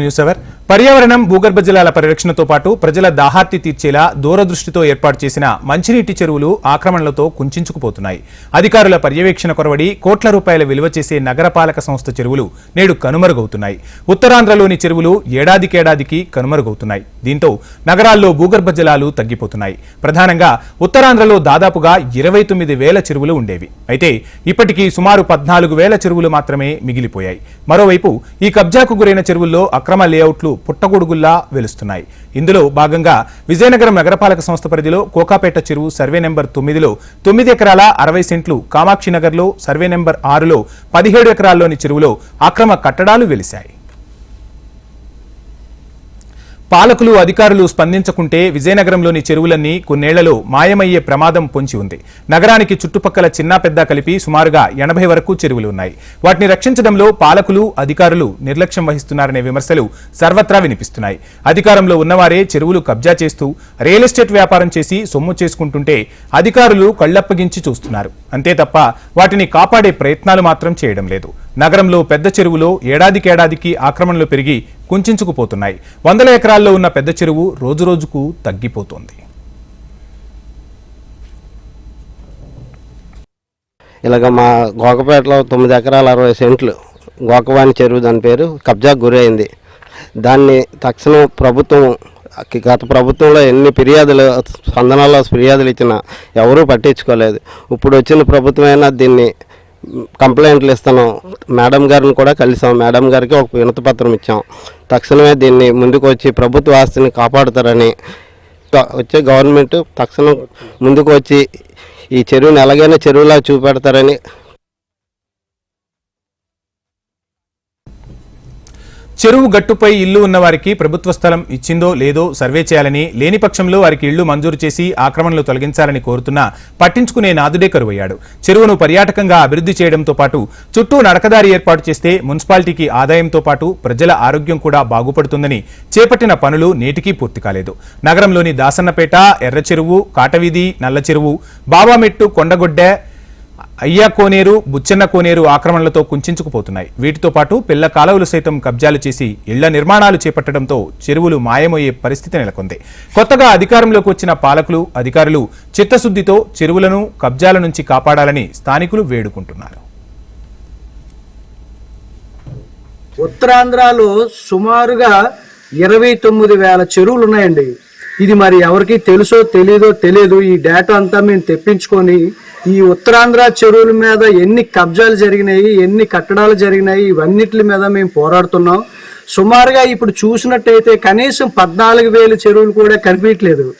que saber. పర్యావరణం భూగర్భ జలాల పరిరక్షణతో పాటు ప్రజల దాహార్తి తీర్చేలా దూరదృష్టితో ఏర్పాటు చేసిన మంచినీటి చెరువులు ఆక్రమణలతో కుంచుకుపోతున్నాయి. అధికారుల పర్యవేక్షణ కొరవడి కోట్ల రూపాయల విలువ చేసే నగరపాలక సంస్థ చెరువులు నేడు కనుమరుగవుతున్నాయి. ఉత్తరాంధ్రలోని చెరువులు ఏడాదికేడాదికి కనుమరుగవుతున్నాయి. దీంతో నగరాల్లో భూగర్భ జలాలు తగ్గిపోతున్నాయి. ప్రధానంగా ఉత్తరాంధ్రలో దాదాపుగా ఇరవై తొమ్మిది వేల చెరువులు ఉండేవి. అయితే ఇప్పటికీ సుమారు పద్నాలుగు వేల చెరువులు మాత్రమే మిగిలిపోయాయి. మరోవైపు ఈ కబ్జాకు గురైన చెరువుల్లో అక్రమ లేఅవుట్లు పుట్టగొడుగుల్లా వెలుస్తున్నాయి. ఇందులో భాగంగా విజయనగరం నగరపాలక సంస్థ పరిధిలో కోకాపేట చెరువు సర్వే నెంబర్ తొమ్మిదిలో తొమ్మిది ఎకరాల అరవై సెంట్లు కామాక్షినగర్లో సర్వే నెంబర్ ఆరులో పదిహేడు ఎకరాల్లోని చెరువులో అక్రమ కట్టడాలు వెలిశాయి. పాలకులు అధికారులు స్పందించకుంటే విజయనగరంలోని చెరువులన్నీ కొన్నేళ్ళలో మాయమయ్యే ప్రమాదం పొంచి ఉంది. నగరానికి చుట్టుపక్కల చిన్న పెద్ద కలిపి సుమారుగా ఎనభై వరకు చెరువులు ఉన్నాయి. వాటిని రక్షించడంలో పాలకులు అధికారులు నిర్లక్ష్యం వహిస్తున్నారనే విమర్శలు సర్వత్రా వినిపిస్తున్నాయి. అధికారంలో ఉన్నవారే చెరువులు కబ్జా చేస్తూ రియల్ ఎస్టేట్ వ్యాపారం చేసి సొమ్ము చేసుకుంటుంటే అధికారులు కళ్ళప్పగించి చూస్తున్నారు. అంతే తప్ప వాటిని కాపాడే ప్రయత్నాలు మాత్రం చేయడం లేదు. నగరంలో పెద్ద చెరువులో ఏడాదికేడాదికి ఆక్రమణలు పెరిగి కుంచుకుపోతున్నాయి వందల ఎకరాల్లో ఉన్న పెద్ద చెరువు రోజురోజుకు తగ్గిపోతోంది. ఇలాగ మా గోకపేటలో తొమ్మిది ఎకరాల అరవై సెంట్లు గోకవాణి చెరువు దాని పేరు కబ్జాకు గురైంది దాన్ని తక్షణం ప్రభుత్వం గత ప్రభుత్వంలో ఎన్ని ఫిర్యాదులు స్పందనలో ఫిర్యాదులు ఇచ్చినా ఎవరూ పట్టించుకోలేదు. ఇప్పుడు వచ్చిన ప్రభుత్వమైనా దీన్ని కంప్లైంట్లు ఇస్తున్నాం. మేడం గారిని కూడా కలిసాం. మేడం గారికి ఒక వినతి పత్రం ఇచ్చాం. తక్షణమే దీన్ని ముందుకు వచ్చి ప్రభుత్వ ఆస్తిని కాపాడుతారని వచ్చే గవర్నమెంట్ తక్షణం ముందుకు వచ్చి ఈ చెరువుని ఎలాగైనా చెరువులా చూపెడతారని చెరువు గట్టుపై ఇల్లు ఉన్నవారికి ప్రభుత్వ స్థలం ఇచ్చిందో లేదో సర్వే చేయాలని లేని పక్షంలో వారికి ఇళ్ళు మంజూరు చేసి ఆక్రమణలు తొలగించాలని కోరుతున్నా పట్టించుకునే నాదుడే కరువయ్యాడు. చెరువును పర్యాటకంగా అభివృద్ధి చేయడంతో పాటు చుట్టూ నడకదారి ఏర్పాటు చేస్తే మున్సిపాలిటీకి ఆదాయంతో పాటు ప్రజల ఆరోగ్యం కూడా బాగుపడుతుందని చేపట్టిన పనులు నేటికీ పూర్తి కాలేదు. నగరంలోని దాసన్నపేట ఎర్ర చెరువు కాటవీధి నల్ల చెరువు బాబామెట్టు కొండగొడ్డ అయ్యా కోనేరు బుచ్చన్న కోనేరు ఆక్రమణలతో కుంచుకుపోతున్నాయి వీటితో పాటు పిల్ల కాలువలు సైతం కబ్జాలు చేసి ఇళ్ళ నిర్మాణాలు చేపట్టడంతో చెరువులు మాయమయ్యే పరిస్థితి నెలకొంది. కొత్తగా అధికారంలోకి వచ్చిన పాలకులు అధికారులు చిత్తశుద్ధితో చెరువులను కబ్జాల నుంచి కాపాడాలని స్థానికులు వేడుకుంటున్నారు. ఉత్తరాంధ్రలో సుమారుగా ఇరవై తొమ్మిది వేల చెరువులు ఉన్నాయండి. ఇది మరి ఎవరికి తెలుసో తెలీదో తెలియదు ఈ డేటా అంతా మేము తెప్పించుకొని ఈ ఉత్తరాంధ్ర చెరువుల మీద ఎన్ని కబ్జాలు జరిగినాయి ఎన్ని కట్టడాలు జరిగినాయి ఇవన్నిటి మీద మేము పోరాడుతున్నాం. సుమారుగా ఇప్పుడు చూసినట్టయితే కనీసం పద్నాలుగు వేల చెరువులు కూడా కనిపించట్లేదు.